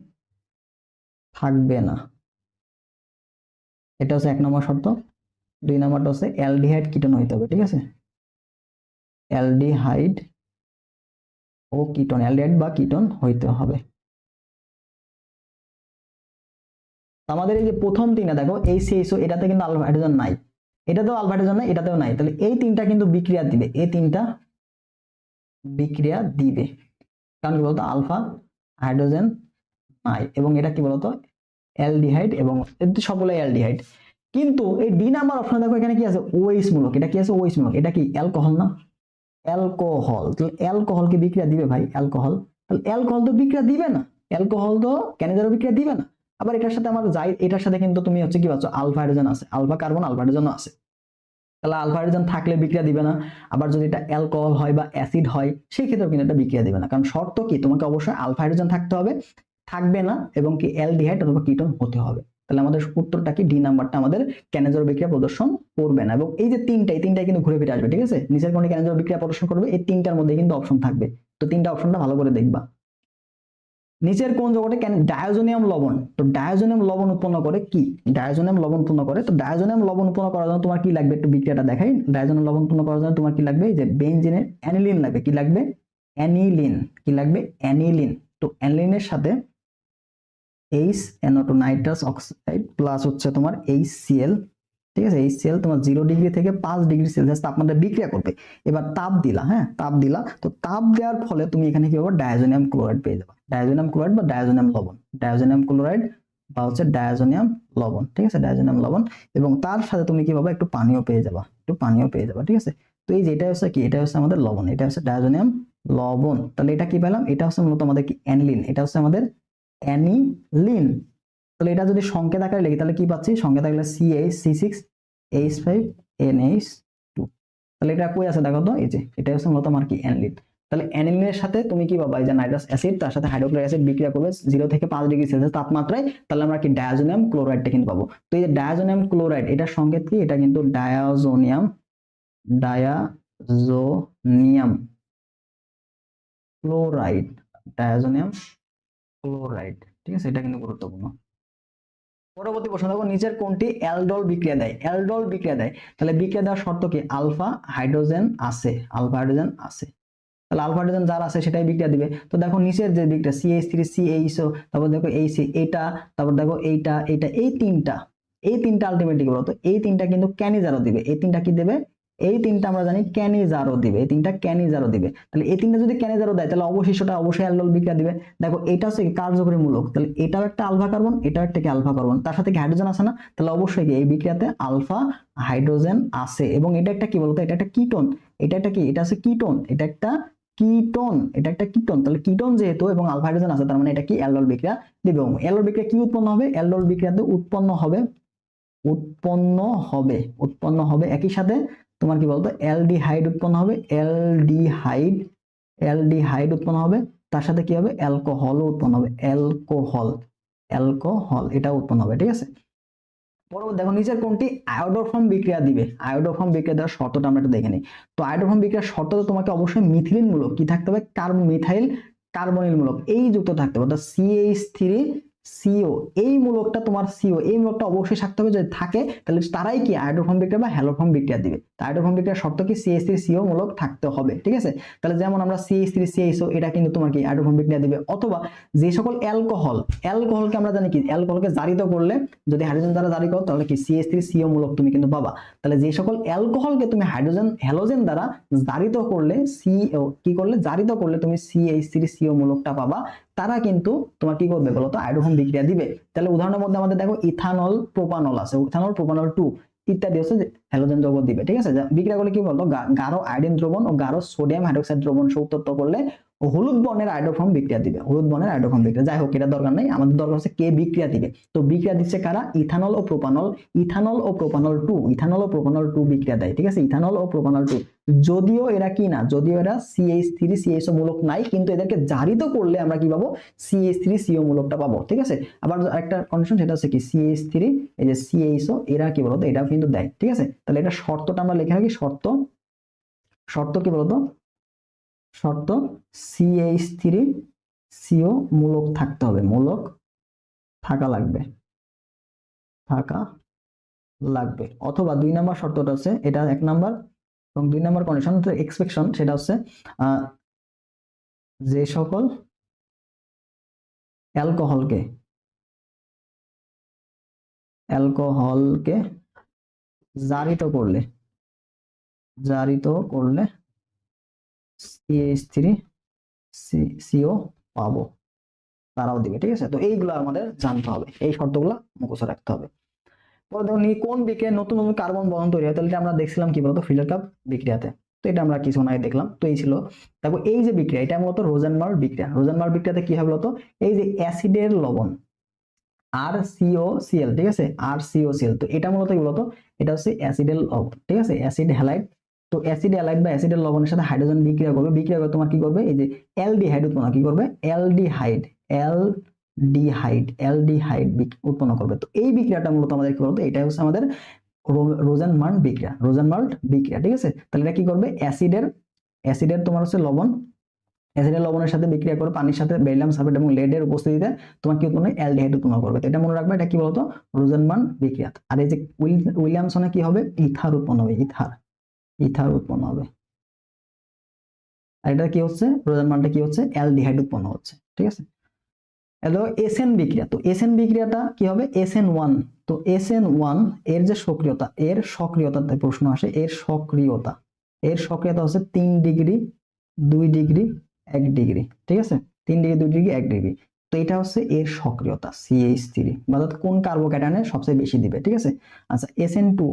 থাকবে না। এটা হচ্ছে এক নম্বর শর্ত। দুই নম্বরটা হচ্ছে অ্যালডিহাইড কিটন হইতে হবে, ঠিক আছে? অ্যালডিহাইড ও কিটন, অ্যালডিহাইড বা কিটন হইতে হবে। আমাদের এই যে প্রথম তিনটা, দেখো এই সিএসও এটাতে কিন্তু আলফা হাইড্রোজেন নাই। এটাতেও আলফা হাইড্রোজেন নাই এটাতেও নাই। তাহলে এই তিনটা কিন্তু বিক্রিয়া দিবে। এই তিনটা বিক্রিয়া দিবে। কারণ কি বলতো? আলফা, হাইড্রোজেন নাই এবং এটা কি বলতো? অ্যালডিহাইড এবং সবগুলো অ্যালডিহাইড। কিন্তু এই ডি নাম্বার অপশন দেখো, এখানে কি আছে? ওএইচ মূলক। এটা কি আছে? ওএইচ মূলক। এটা কি? অ্যালকোহল না? অ্যালকোহল। তাহলে অ্যালকোহল কি বিক্রিয়া দিবে ভাই? অ্যালকোহল। তাহলে অ্যালকোহল তো বিক্রিয়া দিবে না। অ্যালকোহল তো ক্যানিজারও বিক্রিয়া দিবে না? আবার এটার সাথে আমার যাই এটার সাথে কিন্তু তুমি হচ্ছে কি পাচ্ছ আলফা হাইড্রোজেন আছে। আলফা কার্বন আলফা হাইড্রোজেন আছে। তাহলে আলফা হাইড্রোজেন থাকলে বিক্রিয়া দিবে না। আবার যদি এটা অ্যালকোহল হয় বা অ্যাসিড হয় সেই ক্ষেত্রেও কিন্তু এটা বিক্রিয়া দিবে না। কারণ শর্ত কি? তোমাকে অবশ্যই আলফা হাইড্রোজেন থাকতে হবে, থাকবে না, এবং কি অ্যালডিহাইড অথবা কিটোন হতে হবে। তাহলে আমাদের উত্তরটা কি? ডি নাম্বারটা আমাদের ক্যানেজর বিক্রিয়া প্রদর্শন করবে না। এবং এই যে তিনটা এই তিনটাই কিন্তু ঘুরে ফিরে আসবে, ঠিক আছে? নিচের কোনটি ক্যানেজর বিক্রিয়া প্রদর্শন করবে, এই তিনটার মধ্যে কিন্তু অপশন থাকবে। তো তিনটা অপশনটা ভালো করে দেখবা। নিচের কোন জগতে ডায়োজোনিয়াম লবণ? তো ডায়োজোনিয়াম লবণ উৎপন্ন করে কি? ডায়োজোনিয়াম লবণ উৎপন্ন করে, তো ডায়োজোনিয়াম লবণ উৎপন্ন করার জন্য তোমার কি লাগবে? একটু বিক্রিয়াটা দেখাই। ডায়োজোনিয়াম লবণ উৎপন্ন করার জন্য তোমার কি লাগবে? যে বেনজিনের অ্যানিলিন লাগবে। কি লাগবে? অ্যানিলিন। কি লাগবে? অ্যানিলিন। তো অ্যানিলিনের সাথে H NO two nitrous oxide plus হচ্ছে তোমার এইচ সিএল ঠিক আছে? এইচ সিএল তোমার জিরো ডিগ্রি থেকে পাঁচ ডিগ্রি সেলসিয়াস তাপমাত্রা বিক্রিয়া করবে। এবার তাপ দিলা হ্যাঁ? তাপ দিলা, তো তাপ দেওয়ার ফলে তুমি এখানে কি পাবো? ডায়াজোনিয়াম ক্লোরাইড পেয়ে যাবে। ডায়াজোনিয়াম ক্লোরাইড বা ডায়াজোনিয়াম লবণ। ডায়াজোনিয়াম ক্লোরাইড বা হচ্ছে ডায়াজোনিয়াম লবণ, ঠিক আছে? ডায়াজোনিয়াম লবণ। এবং তার সাথে তুমি কি পাবা? একটু পানিও পেয়ে যাবা। একটু পানিও পেয়ে যাবা, ঠিক আছে? তো এই যে এটা হচ্ছে কি? এটা হচ্ছে আমাদের লবণ। এটা হচ্ছে ডায়াজোনিয়াম লবণ। তাহলে এটা কি পেলাম? এটা হচ্ছে মূলত আমাদের কি? অ্যানিলিন এটা হচ্ছে আমাদের অ্যানিলিন তাহলে এটা যদি সংকেত আকারে লিখি, তাহলে কি পাচ্ছি? সংকেত আকারে C H C six H five N H two তাহলে এটা কই আছে দেখো তো? এই যে, এটা হচ্ছে মূলত আমার কি? অ্যানিলিন তাহলে অ্যানিলিনের সাথে তুমি কি পাবা? এই যে নাইট্রাস অ্যাসিড তার সাথে হাইড্রোক্লোরিক অ্যাসিড বিক্রিয়া করবে জিরো থেকে পাঁচ ডিগ্রি সেলসিয়াস তাপমাত্রায়। তাহলে আমরা কি ডায়াজোনিয়াম ক্লোরাইডটা কিন্তু পাবো। তো এই যে ডায়াজোনিয়াম ক্লোরাইড এটার সংকেত কি? এটা কিন্তু diazonium diazonium chloride diazonium chloride ঠিক আছে? এটা কিন্তু গুরুত্বপূর্ণ। পরবর্তী প্রশ্ন দেখো, নিচের কোনটি অ্যালডল বিক্রিয়া দেয়? অ্যালডল বিক্রিয়া দেয়। তাহলে বিক্রিয়া দেওয়ার শর্ত কি? আলফা হাইড্রোজেন আছে, আলফা হাইড্রোজেন আছে। তাহলে আলফা হাইড্রোজেন যার আছে সেটাই বিক্রিয়া দিবে। তো দেখো নিচের যে দিকটা সিএইচ থ্রি সিএইচও তারপর দেখো এই সি এটা, তারপর দেখো এইটা এইটা, এই তিনটা এই তিনটা আলটিমেটলি বলো বলতো? এই তিনটা কিন্তু ক্যানিজারও দিবে? এই তিনটা কি দেবে? এই তিনটা আমরা জানি ক্যানিজারও দিবে, এই তিনটা ক্যানিজারও দিবে। তাহলে এই তিনটা যদি ক্যানিজারও দেয়, তাহলে অবশিষ্টটা অবশ্যই অ্যালডল বিক্রিয়া দিবে। দেখো, এটা হচ্ছে কার্যকরী মূলক তাহলে এটাও একটা আলফা কার্বন, এটাও একটা কি আলফা কার্বন? তার সাথে কি হাইড্রোজেন আছে না? তাহলে অবশ্যই কি এই বিক্রিয়াতে আলফা, হাইড্রোজেন আছে। এবং এটা একটা কি বলতো? এটা একটা কিটোন। এটা একটা কি? এটা আছে কিটোন। এটা একটা কিটোন। এটা একটা কিটোন। তাহলে কিটোন যেহেতু এবং আলফা হাইড্রোজেন আছে, তার মানে এটা কি অ্যালডল বিক্রিয়া দিবে। এবং অ্যালডল বিক্রিয়া কি উৎপন্ন হবে? অ্যালডল বিক্রিয়াতে উৎপন্ন হবে উৎপন্ন হবে উৎপন্ন হবে একই সাথে তোমার কি বলতো? অ্যালডিহাইড উৎপন্ন হবে, অ্যালডিহাইড অ্যালডিহাইড উৎপন্ন হবে, তার সাথে কি হবে? অ্যালকোহলও উৎপন্ন হবে, অ্যালকোহল অ্যালকোহল এটা উৎপন্ন হবে, ঠিক আছে? পরবর্তী দেখো, নিচের কোনটি? আয়োডোফর্ম বিক্রিয়া দিবে। আয়োডোফর্ম বিক্রিয়া দেওয়ার শর্তটা আমরা একটু দেখে নিই। তো আয়োডোফর্ম বিক্রিয়ার শর্ত তো তোমাকে অবশ্যই মিথিলিন মূলক কি থাকতে হবে? কার্বন মিথাইল কার্বনিল মূলক এই যুক্ত থাকতে হবে, অর্থাৎ সিএইচ থ্রি সিও এই মূলকটা তোমার সিও এই মূলকটা অবশ্যই থাকতে হবে, যদি থাকে, তাহলে তারাই কি আয়োডোফর্ম বিক্রিয়া বা হ্যালোফর্ম বিক্রিয়া দিবে। বিক্রিয়ার শর্ত কি সিএস থ্রি সিও মূলক থাকতে হবে, ঠিক আছে? তাহলে যেমন আমরা সিএস থ্রি সিএসও এটা কিন্তু তোমার কি হাইড্রোফর্ম বিক্রিয়া দিবে, অথবা যে সকল অ্যালকোহল অ্যালকোহলকে আমরা জানি কি? অ্যালকোহলকে জারিত করলে যদি হাইড্রোজেন দ্বারা জারি করো তাহলে কি সিএস থ্রি সিও মূলক তুমি কিন্তু পাবা। তাহলে যে সকল অ্যালকোহলকে তুমি হাইড্রোজেন হ্যালোজেন দ্বারা জারিত করলে সিও কি করলে? জারিত করলে তুমি সিএইচ থ্রি সিও মূলকটা পাবা। তারা কিন্তু তোমার কি করবে বলতো? হাইড্রোফর্ম বিক্রিয়া দিবে। তাহলে উদাহরণের মধ্যে আমাদের দেখো ইথানল প্রোপানল আছে। ইথানল প্রোপানল টু ইত্যাদি হচ্ছে হ্যালোজেন দ্রবণ দিবে, ঠিক আছে? বিক্রিয়া করলে কি বলতো? গাঢ় আয়োডিন দ্রবণ ও গাঢ় সোডিয়াম হাইড্রোক্সাইড দ্রবণ সহ উত্তপ্ত করলে হলুদ বর্ণের হাইড্রোফর্ম বিক্রিয়া দিবে। হলুদ বর্ণের হাইড্রোফর্ম বিক্রিয়া। যাই হোক, এটা দরকার নেই। আমাদের দরকার হচ্ছে কে বিক্রিয়া দিবে। তো বিক্রিয়া দিচ্ছে কারা? ইথানল ও প্রোপানল। ইথানল ও প্রোপানল টু। ইথানল ও প্রোপানল টু বিক্রিয়া দেয়, ঠিক আছে? ইথানল ও প্রোপানল টু। যদিও এরা কি না? যদিও এরা সিএইচ থ্রি সিএইচও মূলক নাই, কিন্তু এদেরকে জারিত করলে আমরা কি পাবো? সিএইচ থ্রি সিও মূলকটা পাবো, ঠিক আছে? আবার একটা কন্ডিশন সেটা হচ্ছে কি? সিএইচ থ্রি এই যে সিএইচও এরা কি বলতো? এটাও কিন্তু দেয়, ঠিক আছে? তাহলে এটা শর্তটা আমরা লেখা রাখি। শর্ত শর্ত কি বলতো? শর্ত সিএইচ থ্রি সিও মূলক থাকতে হবে। মূলক থাকা লাগবে। থাকা লাগবে। অথবা দুই নাম্বার শর্তটা হচ্ছে, এটা এক নাম্বার এবং দুই নাম্বার কন্ডিশন এক্সপেকশন সেটা হচ্ছে যে সকল অ্যালকোহলকে অ্যালকোহলকে জারিত করলে জারিত করলে সিএইচ থ্রি সিও পাবো। তারাও দিবে, ঠিক আছে? তো এইগুলো আমাদের জানতে হবে। এই শর্তগুলো মুখস্থ রাখতে হবে। পরে দেখো, নি কোন বিক্রিয়ায় নতুন নতুন কার্বন বন্ধন তৈরি হয়? তাহলে আমরা দেখছিলাম কি বলতো? ফিল্টার কাপ বিক্রিয়াতে। তো এটা আমরা কিছুক্ষণ আগে দেখলাম। তো এই ছিল। তারপর এই যে বিক্রিয়া, এটা মূলত রোজানমার্ল বিক্রিয়া। রোজানমার্ল বিক্রিয়াতে কি হবে বলতো? এই যে অ্যাসিডের লবণ আর সিও সিএল ঠিক আছে? আর সিও সিএল তো এটা মূলত কি বলতো? এটা হচ্ছে অ্যাসিডের লবণ, ঠিক আছে? অ্যাসিড হ্যালাইড তো অ্যাসিড হ্যালাইড বা অ্যাসিডের লবণের সাথে হাইড্রোজেন বিক্রিয়া করবে। বিক্রিয়া করে তোমার কি করবে? এই যে অ্যালডিহাইড উৎপন্ন, কি করবে? অ্যালডিহাইড অ্যালডিহাইড অ্যালডিহাইড উৎপন্ন করবে। তো এই বিক্রিয়াটা মূলত আমাদের কি বলতো? এটা হচ্ছে আমাদের রোজানমার্ট বিক্রিয়া রোজানমার্ট বিক্রিয়া, ঠিক আছে? তাহলে এটা কি করবে? অ্যাসিডের অ্যাসিডের তোমার হচ্ছে লবণ। অ্যাসিডের লবণের সাথে বিক্রিয়া করে পানির সাথে বেরিলাম সালফেট এবং লেডের উপস্থিতিতে তোমার কি উৎপন্ন? অ্যালডিহাইড উৎপন্ন করবে। এটা মনে রাখবে, এটা কি বলতো? রোজানমান বিক্রিয়া। আর এই যে উইল- উইলিয়ামসনে কি হবে? ইথার উৎপন্ন হবে, ইথার। ইথার উৎপন্ন হবে। আর এটা কি হচ্ছে? রোজানমানটা কি হচ্ছে? অ্যালডিহাইড উৎপন্ন হচ্ছে, ঠিক আছে? এলো এসএন বিক্রিয়া। তো এসএন বিক্রিয়াটা কি হবে? SN one. তো এসএন ওয়ান, এর যে সক্রিয়তা, এর সক্রিয়তাতে প্রশ্ন আসে, এর সক্রিয়তা। এর সক্রিয়তা হচ্ছে তিন ডিগ্রি, দুই ডিগ্রি, এক ডিগ্রি, ঠিক আছে? তিন ডিগ্রি, দুই ডিগ্রি, এক ডিগ্রি। তো এটা হচ্ছে এর সক্রিয়তা সিএইচ থ্রি। অর্থাৎ কোন কার্বোক্যাটায়নে সবচেয়ে বেশি দিবে, ঠিক আছে? আচ্ছা এসএন টু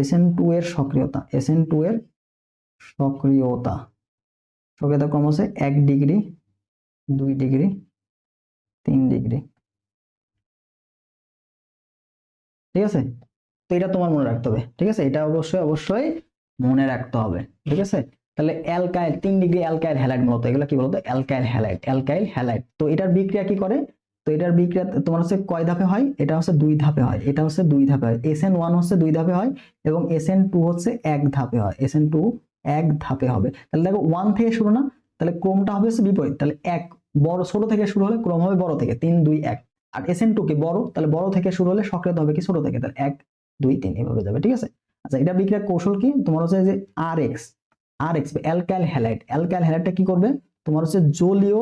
এসএন টু এর সক্রিয়তা এসএন টু এর সক্রিয়তা। সক্রিয়তা ক্রম এক ডিগ্রি, দুই ডিগ্রি, তিন ডিগ্রি। ঠিক আছে? তো এটা তোমার মনে রাখতে হবে, ঠিক আছে? এটা অবশ্যই অবশ্যই মনে রাখতে হবে, ঠিক আছে? তাহলে অ্যালকাইল তিন ডিগ্রি অ্যালকাইল হ্যালাইড মূলত, এগুলো কি বলতো? অ্যালকাইল হ্যালাইড অ্যালকাইল হ্যালাইড তো এটার বিক্রিয়া কি করে? তো এটার বিক্রিয়া তোমার হচ্ছে কয় ধাপে হয়? এটা হচ্ছে দুই ধাপে হয়। এটা হচ্ছে দুই ধাপে হয়। এসএন ওয়ান হচ্ছে দুই ধাপে হয় এবং এসএন টু হচ্ছে এক ধাপে হয়। এসএন টু এক ধাপে হবে। তাহলে দেখো ওয়ান থেকে শুরু না? তাহলে ক্রমটা হবে হচ্ছে বিপরীত। তাহলে এক বড় ছোট থেকে শুরু হলে ক্রম হবে বড় থেকে, তিন, দুই, এক। আর এসএন টু কি বড়, তাহলে বড় থেকে শুরু হলে সক্রিয়তা হবে কি ছোট থেকে? তাহলে এক, দুই, তিন এভাবে যাবে, ঠিক আছে? আচ্ছা এটা বিক্রিয়ার কৌশল কি? তোমার হচ্ছে যে R X R X alkyl halide alkyl হ্যালাইডটা কি করবে? তোমার হচ্ছে জলীয়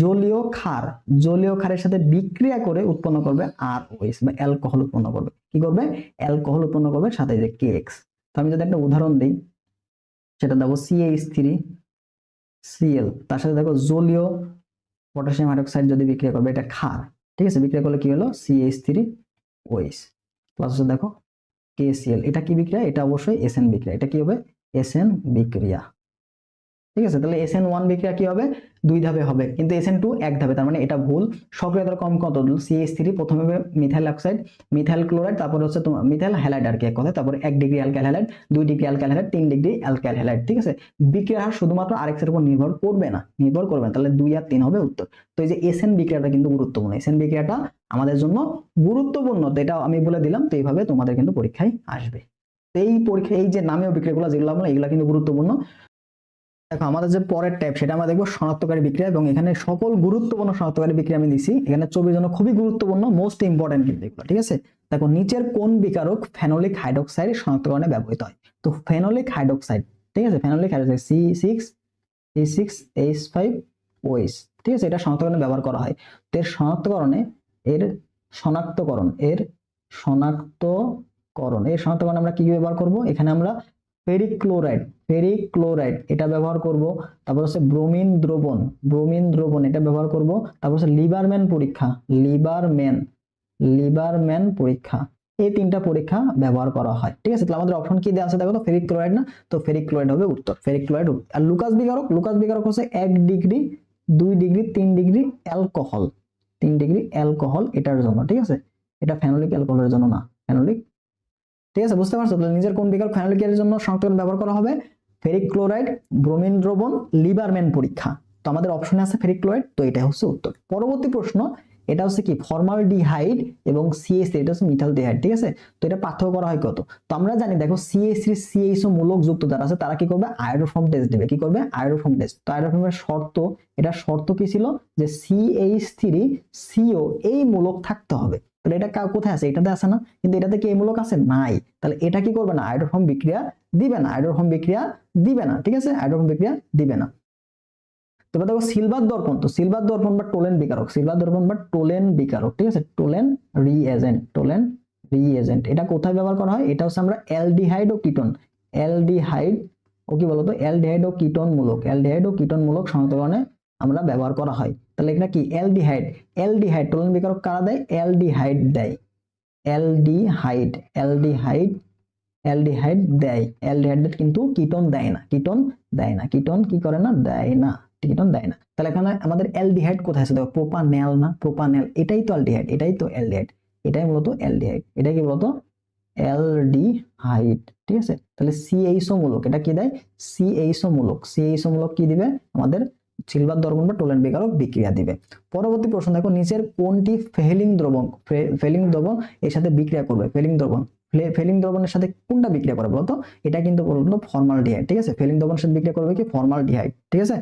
জলীয় ক্ষার, জলীয় ক্ষারের সাথে বিক্রিয়া করে উৎপন্ন করবে আর ওএস বা অ্যালকোহল উৎপন্ন করবে। কি করবে? অ্যালকোহল উৎপন্ন করবে সাথে যে কে এক্স তো আমি যদি একটা উদাহরণ দিই, সেটা দেখো সিএইচ থ্রি সিএল তার সাথে দেখো জলীয় পটাশিয়াম হাইড্রোক্সাইড যদি বিক্রিয়া করবে, এটা ক্ষার, ঠিক আছে? বিক্রিয়া করলে কি হলো? সিএইচ থ্রি ওএস প্লাস হচ্ছে দেখো কেসিএল এটা কি বিক্রিয়া? এটা অবশ্যই এসএন বিক্রিয়া। এটা কি হবে? এসএন বিক্রিয়া। ঠিক আছে? তাহলে এসএন ওয়ান বিক্রিয়া কি হবে? দুই ধাপে হবে। কিন্তু এসএন টু এক ধাপে, তার মানে এটা ভুল। সক্রিয়তার কম কত? সিএইচ থ্রি প্রথমে মিথাইল অক্সাইড মিথাইল ক্লোরাইড তারপর হচ্ছে তোমার মিথাইল হ্যালাইড আর কি এক কথা তারপর এক ডিগ্রি অ্যালকাইল হ্যালাইড দুই ডিগ্রি অ্যালকাইল হ্যালাইড তিন ডিগ্রি অ্যালকাইল হ্যালাইড ঠিক আছে? বিক্রিয়ার হার শুধুমাত্র আরেক্স এর উপর নির্ভর করবে না। নির্ভর করবে না। তাহলে দুই আর তিন হবে উত্তর। তো এই যে এসএন বিক্রিয়াটা কিন্তু গুরুত্বপূর্ণ। এসএন বিক্রিয়াটা আমাদের জন্য গুরুত্বপূর্ণ। তো এটা আমি বলে দিলাম। তো এইভাবে তোমাদের কিন্তু পরীক্ষায় আসবে। এই পরীক্ষা, এই যে নামীয় বিক্রিয়াগুলো যেগুলো আমরা, এগুলো কিন্তু গুরুত্বপূর্ণ। দেখো, আমাদের যে পরের ট্যাব সেটা আমরা দেখব শনাক্তকারী বিক্রিয়া এবং এখানে সকল গুরুত্বপূর্ণ শনাক্তকারী বিক্রিয়া আমি দিছি। এখানে ছবির জন্য খুবই গুরুত্বপূর্ণ মোস্ট ইম্পর্টেন্ট কিন্তু ঠিক আছে? দেখো, নিচের কোন বিকারক ফেনোলিক হাইড্রোক্সাইড শনাক্তকরণে ব্যবহৃত হয়? তো ফেনোলিক হাইড্রোক্সাইড ঠিক আছে? Phenolic hydroxide C six C six H five OH ঠিক আছে? এটা শনাক্তকরণে ব্যবহার করা হয়। তো এর শনাক্তকরণে, এর শনাক্তকরণ এর শনাক্তকরণ এর শনাক্তকরণ আমরা কি ব্যবহার করব? এখানে আমরা ফেরিক ক্লোরাইড ফেরিক ক্লোরাইড এটা ব্যবহার করব। তারপর হচ্ছে ব্রোমিন দ্রবণ ব্রোমিন দ্রবণ, এটা ব্যবহার করব। তারপর হচ্ছে লিবারম্যান পরীক্ষা লিবারম্যান লিবারম্যান পরীক্ষা, এই তিনটা পরীক্ষা ব্যবহার করা হয়। ঠিক আছে, তাহলে আমাদের অপশন কি দেওয়া আছে দেখো তো? ফেরিক ক্লোরাইড না? তো ফেরিক ক্লোরাইড হবে উত্তর ফেরিক ক্লোরাইড আর লুকাস বিকারক লুকাস বিকারক হচ্ছে এক ডিগ্রি, দুই ডিগ্রি, তিন ডিগ্রি অ্যালকোহল তিন ডিগ্রি অ্যালকোহল এটার জন্য, ঠিক আছে? এটা ফেনোলিক অ্যালকোহলের জন্য না ফেনোলিক ঠিক আছে, বুঝতে পারছ? তাহলে নিজের কোন বিকার ফেনোলিকের জন্য শনাক্তকরণ ব্যবহার করা হবে? ফেরিক ক্লোরাইড ব্রোমিন দ্রবণ লিবারম্যান পরীক্ষা। তো আমাদের অপশনে আছে ফেরিক ক্লোরাইড তো এটা হচ্ছে উত্তর। পরবর্তী প্রশ্ন, এটা হচ্ছে কি ফর্মাল ডিহাইড এবং সিএস এটা হচ্ছে মিথালডিহাইড, ঠিক আছে? তো এটা পার্থক্য করা হয় কত? তো আমরা জানি, দেখো সিএস সিএইচও মূলক যুক্ত যারা আছে, তারা কি করবে? আয়োডোফর্ম টেস্ট দেবে। কি করবে? আয়োডোফর্ম টেস্ট তো আয়োডোফর্মের শর্ত এটা শর্ত কি ছিল? যে সিএইচ থ্রি সিও এই মূলক থাকতে হবে। তাহলে এটা কোথায় আছে? এটাতে আছে না? কিন্তু এটাতে কি মূলক আছে? নাই। তাহলে এটা কি করবে না? আয়োডোফর্ম বিক্রিয়া দিবে না। আয়োডোফর্ম বিক্রিয়া দিবে না, ঠিক আছে? আয়োডোফর্ম বিক্রিয়া দিবে না। তবে দেখো সিলভার দর্পণ। তো সিলভার দর্পণ বা টোলেন বিকারক। সিলভার দর্পণ বা টোলেন বিকারক, ঠিক আছে? Tollens reagent Tollens reagent. এটা কোথায় ব্যবহার করা হয়? এটা হচ্ছে আমরা অ্যালডিহাইড ও কিটোন অ্যালডিহাইড, ও কি বলতো? অ্যালডিহাইড ও কিটোন মূলক। অ্যালডিহাইড ও কিটোন মূলক শনাক্তকরণে আমরা ব্যবহার করা হয়। তাহলে এটা কি? অ্যালডিহাইড। অ্যালডিহাইড টোলেন বিকারক কারা দেয়? অ্যালডিহাইড দেয়। অ্যালডিহাইড। অ্যালডিহাইড। অ্যালডিহাইড দেয়। অ্যালডিহাইড কিন্তু কিটোন দেয় না। কিটোন দেয় না। কিটোন কি করে না? দেয় না। কিটোন দেয় না। তাহলে এখানে আমাদের অ্যালডিহাইড কোথায় আছে? দেখো, প্রোপানেল না? প্রোপানেল। এটাই তো অ্যালডিহাইড। এটাই তো অ্যালডিহাইড। এটাই মূলত অ্যালডিহাইড। এটা কি বলতো? অ্যালডিহাইড। ঠিক আছে? তাহলে সিএইচও মূলক। এটা কি দেয়? সিএইচও মূলক। সিএইচও মূলক কি দিবে? আমাদের সিলভার দ্রবণ বা টোলেন বিকারক বিক্রিয়া দিবে। পরবর্তী প্রশ্ন দেখো, নিচের কোনটি ফেলিং দ্রবণ ফেলিং দ্রবণ এর সাথে বিক্রিয়া করবে? ফেলিং দ্রবণ। ফেলিং দ্রবণের সাথে কোনটা বিক্রিয়া করে বলতো? এটা কিন্তু বলতো ফর্মাল ডিহাইড ঠিক আছে? ফেলিং দ্রবণের সাথে বিক্রিয়া করবে কি? ফর্মাল ডিহাইড ঠিক আছে?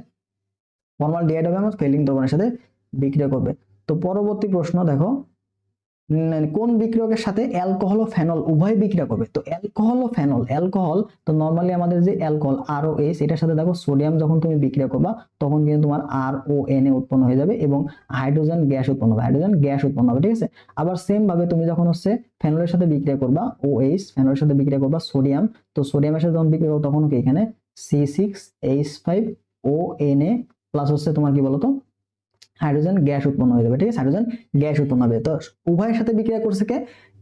ফর্মাল ডিহাইড হবে আমার ফেলিং দ্রবণের সাথে বিক্রিয়া করবে। তো পরবর্তী প্রশ্ন দেখো কোন বিক্রিয়কের সাথে অ্যালকোহল ও ফেনল উভয় বিক্রিয়া করবে তো অ্যালকোহল ও ফেনল, অ্যালকোহল, তো নর্মালি আমাদের যে অ্যালকোহল আর ও এস এটার সাথে দেখো সোডিয়াম যখন তুমি বিক্রিয়া করবা, তখন কিন্তু তোমার আর ও এন এ উৎপন্ন হয়ে যাবে এবং হাইড্রোজেন গ্যাস উৎপন্ন হবে, হাইড্রোজেন গ্যাস উৎপন্ন হবে, ঠিক আছে? আবার সেম ভাবে তুমি যখন হচ্ছে ফেনলের সাথে বিক্রিয়া করবা ও এইচ ফেনলের সাথে বিক্রিয়া করবা সোডিয়াম, তো সোডিয়ামের সাথে যখন বিক্রিয়া করব, তখন কি এখানে C six H five O N A plus হচ্ছে তোমার কি বলতো? হাইড্রোজেন গ্যাস উৎপন্ন হয়ে যাবে, ঠিক আছে? হাইড্রোজেন গ্যাস উৎপন্ন হবে। তো উভয়ের সাথে বিক্রিয়া করছে কে?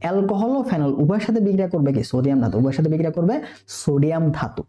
অ্যালকোহল ও ফেনল, উভয়ের সাথে বিক্রিয়া করবে কি? সোডিয়াম ধাতু। উভয়ের সাথে বিক্রিয়া করবে সোডিয়াম ধাতু।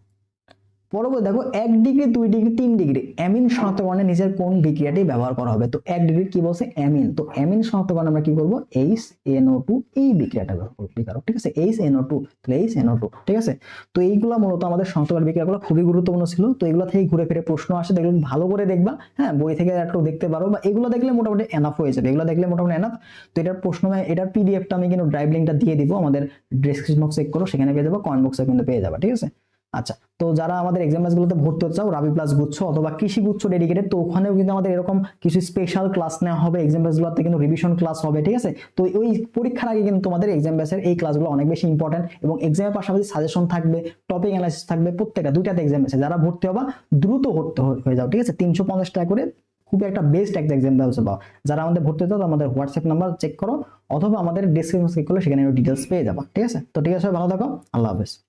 পরবর্তী, দেখো এক ডিগ্রি, দুই ডিগ্রি, তিন ডিগ্রি, অ্যামিন শনাক্তকরণে নিজের কোন বিক্রিয়াটি ব্যবহার করা হবে? তো এক ডিগ্রি কি বলছে? অ্যামিন। তো অ্যামিন শনাক্তকরণে আমরা কি করব? এইচ এনও টু এই বিক্রিয়াটা ব্যবহার করব, বিকারক, ঠিক আছে? এইচ এনও টু তাহলে এইচ এনও টু ঠিক আছে? তো এইগুলো মূলত আমাদের শনাক্তকরণ বিক্রিয়াগুলো খুবই গুরুত্বপূর্ণ ছিল। তো এগুলো থেকে ঘুরে ফিরে প্রশ্ন আসে এগুলো ভালো করে দেখবা হ্যাঁ? বই থেকে একটু দেখতে পারো বা এগুলো দেখলে মোটামুটি এনাফ হয়ে যাবে। এগুলো দেখলে মোটামুটি এনাফ তো এটার প্রশ্ন, এটার পিডিএফটা আমি কিন্তু ড্রাইভ লিঙ্কটা দিয়ে দিব। আমাদের ডেসক্রিপশন বক্স চেক করো, সেখানে পেয়ে যাব কমেন্ট বক্সে কিন্তু পেয়ে যাবে, ঠিক আছে? আচ্ছা তো যারা আমাদের এক্সাম গুলোতে ভর্তি হতে চাও রাবি প্লাস গুচ্ছ অথবা কৃষি গুচ্ছ ডেডিকেটেড তো ওখানেও কিন্তু আমাদের এরকম কিছু স্পেশাল ক্লাস নেওয়া হবে। এক্সাম গুলোতে কিন্তু রিভিশন ক্লাস হবে, ঠিক আছে? তো ওই পরীক্ষার আগে কিন্তু তোমাদের এক্সাম বেসের এই ক্লাসগুলো অনেক বেশি ইম্পর্টেন্ট এবং এক্সামের পাশাপাশি সাজেশন থাকবে টপিক অ্যানালাইসিস থাকবে, প্রত্যেকটা, দুইটাতে এক্সাম বেসে যারা ভর্তি হবা, দ্রুত ভর্তি হয়ে- যাও, ঠিক আছে? তিনশো পঞ্চাশ টাকা করে খুব একটা বেস্ট একটা এক্সাম ব্যবস্থা পাও। যারা আমাদের ভর্তি হতে আমাদের হোয়াটসঅ্যাপ নাম্বার চেক করো, অথবা আমাদের ডিসক্রিপশন চেক করলে সেখানে ডিটেলস পেয়ে যাবা, ঠিক আছে? তো ঠিক আছে, ভালো থাকো, আল্লাহ হাফেজ।